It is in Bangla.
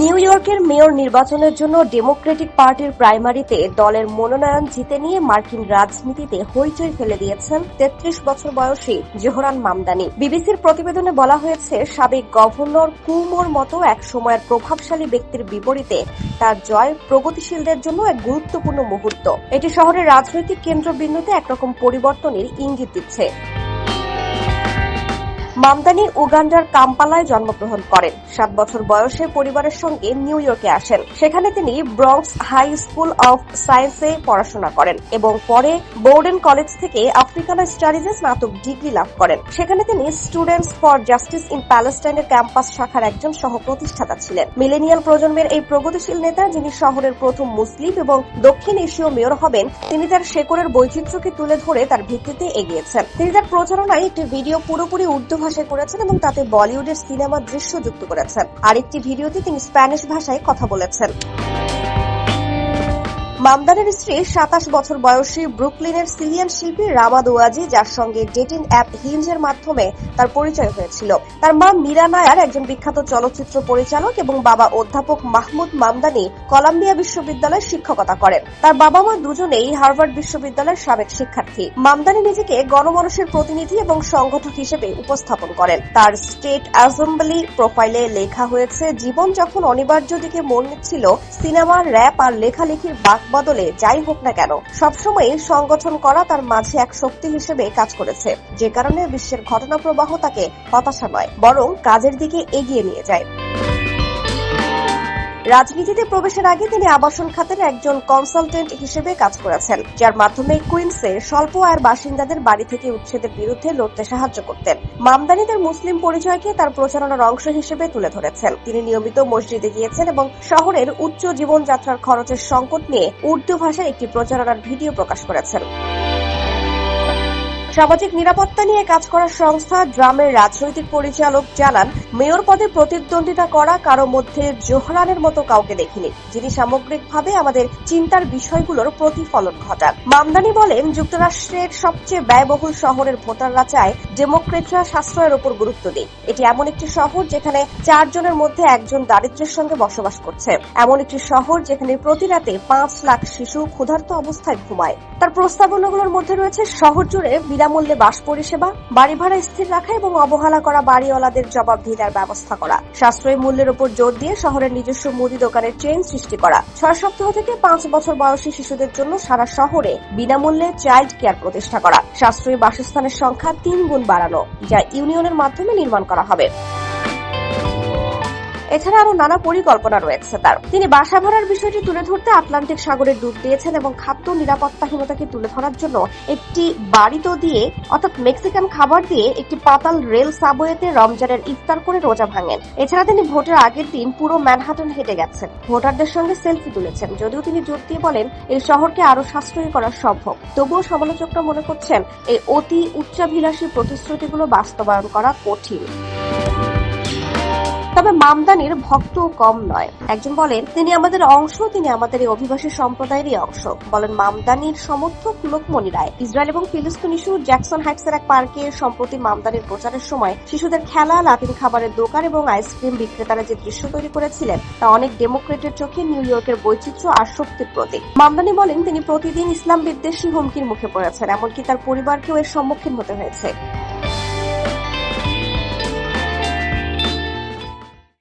নিউ ইয়র্কের মেয়র নির্বাচনের জন্য ডেমোক্রেটিক পার্টির প্রাইমারিতে দলের মনোনয়ন জিতে নিয়ে মার্কিন রাজনীতিতে হইচই ফেলে দিয়েছেন তেত্রিশ বছর বয়সী জোহরান মামদানি। বিবিসির প্রতিবেদনে বলা হয়েছে, সাবেক গভর্নর কুমোর মতো এক সময়ের প্রভাবশালী ব্যক্তির বিপরীতে তার জয় প্রগতিশীলদের জন্য এক গুরুত্বপূর্ণ মুহূর্ত। এটি শহরের রাজনৈতিক কেন্দ্রবিন্দুতে একরকম পরিবর্তনের ইঙ্গিত দিচ্ছে। মামদানি উগান্ডার কাম্পালায় জন্মগ্রহণ করেন। সাত বছর বয়সে পরিবারের সঙ্গে নিউ ইয়র্কে আসেন। সেখানে তিনি ব্রঙ্কস হাই স্কুল অফ সায়েন্সে পড়াশোনা করেন এবং পরে বোর্ডেন কলেজ থেকে আফ্রিকান স্টাডিজে স্নাতক ডিগ্রি লাভ করেন। সেখানে তিনি স্টুডেন্টস ফর জাস্টিস ইন প্যালেস্টাইনের ক্যাম্পাস শাখার একজন সহ প্রতিষ্ঠাতা ছিলেন। মিলেনিয়াল প্রজন্মের এই প্রগতিশীল নেতা, যিনি শহরের প্রথম মুসলিম এবং দক্ষিণ এশীয় মেয়র হবেন, তিনি তার শেকড়ের বৈচিত্র্যকে তুলে ধরে তার ভিত্তিতে এগিয়েছেন। তিনি তার প্রচারণায় একটি ভিডিও পুরোপুরি উর্দু ভাষায় করেছেন এবং তাতে বলিউডের সিনেমার দৃশ্য যুক্ত করেছেন। আরেকটি ভিডিওতে তিনি স্প্যানিশ ভাষায় কথা বলেছেন। মামদানের স্ত্রী সাতাশ বছর বয়সী ব্রুকলিনের সিরিয়ান শিল্পী রামাদ দোয়াজি যার সঙ্গে ডেটিং অ্যাপ হিঞ্জের মাধ্যমে তার পরিচয় হয়েছিল। তার মা মীরা নায়ার একজন বিখ্যাত চলচ্চিত্র পরিচালক এবং বাবা অধ্যাপক মাহমুদ মামদানি কলাম্বিয়া বিশ্ববিদ্যালয়ে শিক্ষকতা করেন। তার বাবা মা দুজনেই হার্ভার্ড বিশ্ববিদ্যালয়ের সাবেক শিক্ষার্থী। মামদানি নিজেকে গণমানুষের প্রতিনিধি এবং সংগঠক হিসেবে উপস্থাপন করেন। তার স্টেট অ্যাসেম্বলি প্রোফাইলে লেখা হয়েছে, জীবন যখন অনিবার্য দিকে মন নিচ্ছিল সিনেমা, র্যাপ আর লেখালেখির বাক বদলে যাই হোক না কেন সবসময় সংগঠন করা তার মাঝে এক শক্তি হিসেবে কাজ করেছে। যে কারণে বিশ্বের ঘটনা প্রবাহ তাকে হতাশা নয়, বরং কাজের দিকে এগিয়ে নিয়ে যায়। রাজনীতিতে প্রবেশের আগে তিনি আবাসন খাতের একজন কনসালটেন্ট হিসেবে কাজ করেছেন, যার মাধ্যমে কুইন্সে স্বল্প আয়ের বাসিন্দাদের বাড়ি থেকে উচ্ছেদের বিরুদ্ধে লড়তে সাহায্য করতেন। মামদানি তার মুসলিম পরিচয়কে তার প্রচারণার অংশ হিসেবে তুলে ধরেছেন। তিনি নিয়মিত মসজিদে গিয়েছেন এবং শহরের উচ্চ জীবনযাত্রার খরচের সংকট নিয়ে উর্দু ভাষায় একটি প্রচারণার ভিডিও প্রকাশ করেছেন। সামাজিক নিরাপত্তা নিয়ে কাজ করার সংস্থা ড্রামের রাজনৈতিক পরিচালক জানান, মেয়র পদে প্রতিদ্বন্দ্বিতা করা কারও মধ্যে জোহরানের মতো কাউকে দেখিনি। যিনি সামগ্রিকভাবে আমাদের চিন্তার বিষয়গুলোর প্রতিফলন ঘটান। মামদানি বলেন, যুক্তরাষ্ট্রের সবচেয়ে ব্যয়বহুল শহরের ভোটাররা চায় ডেমোক্রেটরা সাশ্রয়ের উপর গুরুত্ব দিক। এটি এমন একটি শহর যেখানে চারজনের মধ্যে একজন দারিদ্র্যের সঙ্গে বসবাস করছে। এমন একটি শহর যেখানে প্রতি রাতে পাঁচ লাখ শিশু ক্ষুধার্ত অবস্থায় ঘুমায়। তার প্রস্তাবনাগুলোর মধ্যে রয়েছে, শহর জুড়ে বিনামূল্যে বাস পরিষেবা, বাড়ি ভাড়া স্থির রাখা এবং অবহেলা করা বাড়িওয়ালাদের জবাবদিহিতার ব্যবস্থা করা। সাশ্রয়ী মূল্যের উপর জোর দিয়ে শহরের নিজস্ব মুদি দোকানের চেইন সৃষ্টি করা। ছয় সপ্তাহ থেকে পাঁচ বছর বয়সী শিশুদের জন্য সারা শহরে বিনামূল্যে চাইল্ড কেয়ার প্রতিষ্ঠা করা। সাশ্রয়ী বাসস্থানের সংখ্যা তিন গুণ বাড়ানো, যা ইউনিয়নের মাধ্যমে নির্মাণ করা হবে। এছাড়া আরও নানা পরিকল্পনা রয়েছে তার। তিনি বাসা ভাড়ার বিষয়টি তুলে ধরতে আটলান্টিক সাগরে ডুব দিয়েছেন এবং খাদ্য নিরাপত্তাহীনতাকে তুলে ধরার জন্য একটি বাড়িতো দিয়ে, অর্থাৎ মেক্সিকান খাবার দিয়ে একটি পাতাল রেল সাবওয়েতে রমজানের ইফতার করে রোজা ভাঙেন। এছাড়া তিনি ভোটের আগের দিন পুরো ম্যানহাটন হেঁটে গেছেন। ভোটারদের সঙ্গে সেলফি তুলেছেন। যদিও তিনি জোর দিয়ে বলেন, এই শহরকে আরও সাশ্রয়ী করা সম্ভব। তবুও সমালোচকরা মনে করছেন, এই অতি উচ্চাভিলাষী প্রতিশ্রুতিগুলো বাস্তবায়ন করা কঠিন। তবে মামদানির ভক্ত কম নয়। একজন বলেন, তিনি আমাদের অংশ, তিনি আমাদের এই অভিবাসী সম্প্রদায়েরই অংশ। বলেন, মামদানির সমর্থক লোকমণি রায়। ইসরায়েল এবং ফিলিস্তিন ইস্যু জ্যাকসন হাইটসের এক পার্কে সম্প্রতি মামদানির প্রচারের সময় শিশুদের খেলা, লাতিন খাবারের দোকান এবং আইসক্রিম বিক্রেতারা যে দৃশ্য তৈরি করেছিলেন, তা অনেক ডেমোক্রেটের চোখে নিউ ইয়র্কের বৈচিত্র্য আর শক্তির প্রতীক। মামদানি বলেন, তিনি প্রতিদিন ইসলাম বিদ্বেষী হুমকির মুখে পড়েছেন, এমনকি তার পরিবারকেও এর সম্মুখীন হতে হয়েছে।